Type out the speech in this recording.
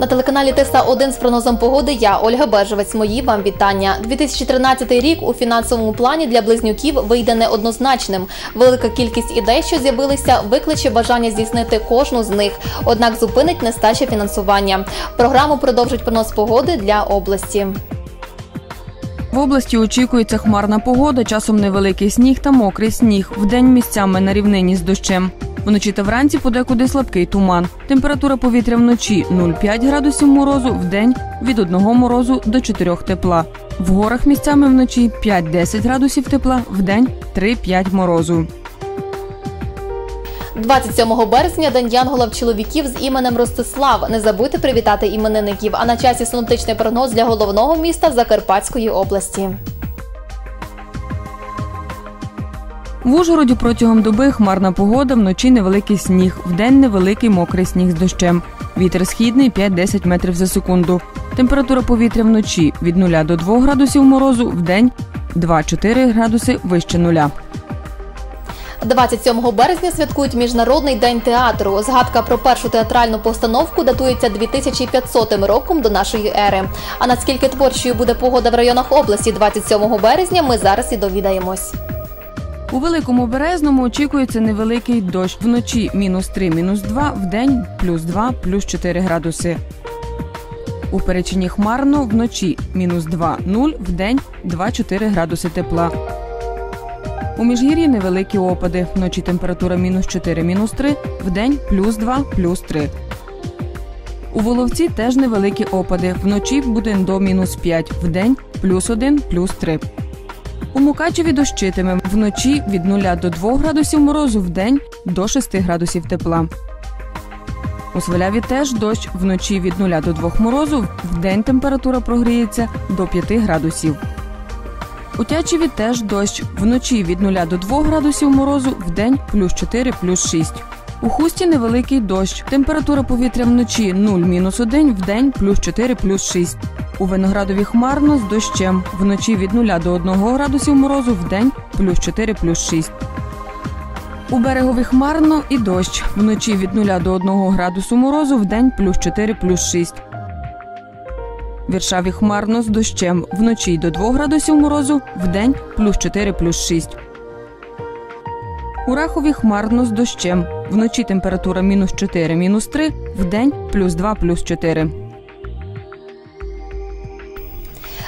На телеканалі Теса 1 з прогнозом погоди я Ольга Бежевець. Мої вам вітання. 2013 рік у фінансовому плані для близнюків вийде неоднозначним. Велика кількість ідей, що з'явилися, викличе бажання здійснити кожну з них. Однак зупинить нестача фінансування. Програму продовжить прогноз погоди для області. В області очікується хмарна погода, часом невеликий сніг та мокрий сніг. Вдень місцями на рівнині з дощем. Вночі та вранці подекуди слабкий туман. Температура повітря вночі 0,5 градусів морозу, вдень від 1 морозу до 4 тепла. В горах місцями вночі 5-10 градусів тепла, вдень 3-5 морозу. 27 березня День Янгола в чоловіків з іменем Ростислав. Не забудьте привітати іменинників. А на часі синоптичний прогноз для головного міста Закарпатської області. В Ужгороді протягом доби хмарна погода, вночі невеликий сніг, вдень невеликий мокрий сніг з дощем. Вітер східний 5-10 метрів за секунду. Температура повітря вночі від 0 до 2 градусів морозу, вдень 2-4 градуси вище нуля. 27 березня святкують Міжнародний день театру. Згадка про першу театральну постановку датується 2500 роком до нашої ери. А наскільки творчою буде погода в районах області 27 березня, ми зараз і довідаємось. У великому березному очікується невеликий дощ. Вночі мінус 3, мінус 2, вдень плюс 2, плюс 4 градуси. У перечині хмарно вночі мінус 2, 0, вдень 2-4 градуси тепла. У міжгір'ї невеликі опади. Вночі температура мінус 4, мінус 3, вдень плюс 2, плюс 3. У Воловці теж невеликі опади. Вночі буде до мінус 5, вдень плюс 1, плюс 3. У Мукачеві дощитиме вночі від 0 до 2 градусів морозу, вдень до 6 градусів тепла. У Сваляві теж дощ вночі від 0 до 2 морозу, вдень температура прогріється до 5 градусів. У Тячеві теж дощ вночі від 0 до 2 градусів морозу, вдень плюс 4, плюс 6. У хусті невеликий дощ. Температура повітря вночі 0-1, вдень плюс 4, плюс 6. У виноградові хмарно з дощем. Вночі від 0 до 1 градусів морозу, вдень плюс 4, плюс 6. У берегові хмарно і дощ. Вночі від 0 до 1 градусу морозу, вдень плюс 4, плюс 6. В Віршаві хмарно з дощем. Вночі до 2 градусів морозу, вдень плюс 4, плюс 6. У Рахові хмарно з дощем. Вночі температура мінус 4, мінус 3, вдень плюс 2, плюс 4.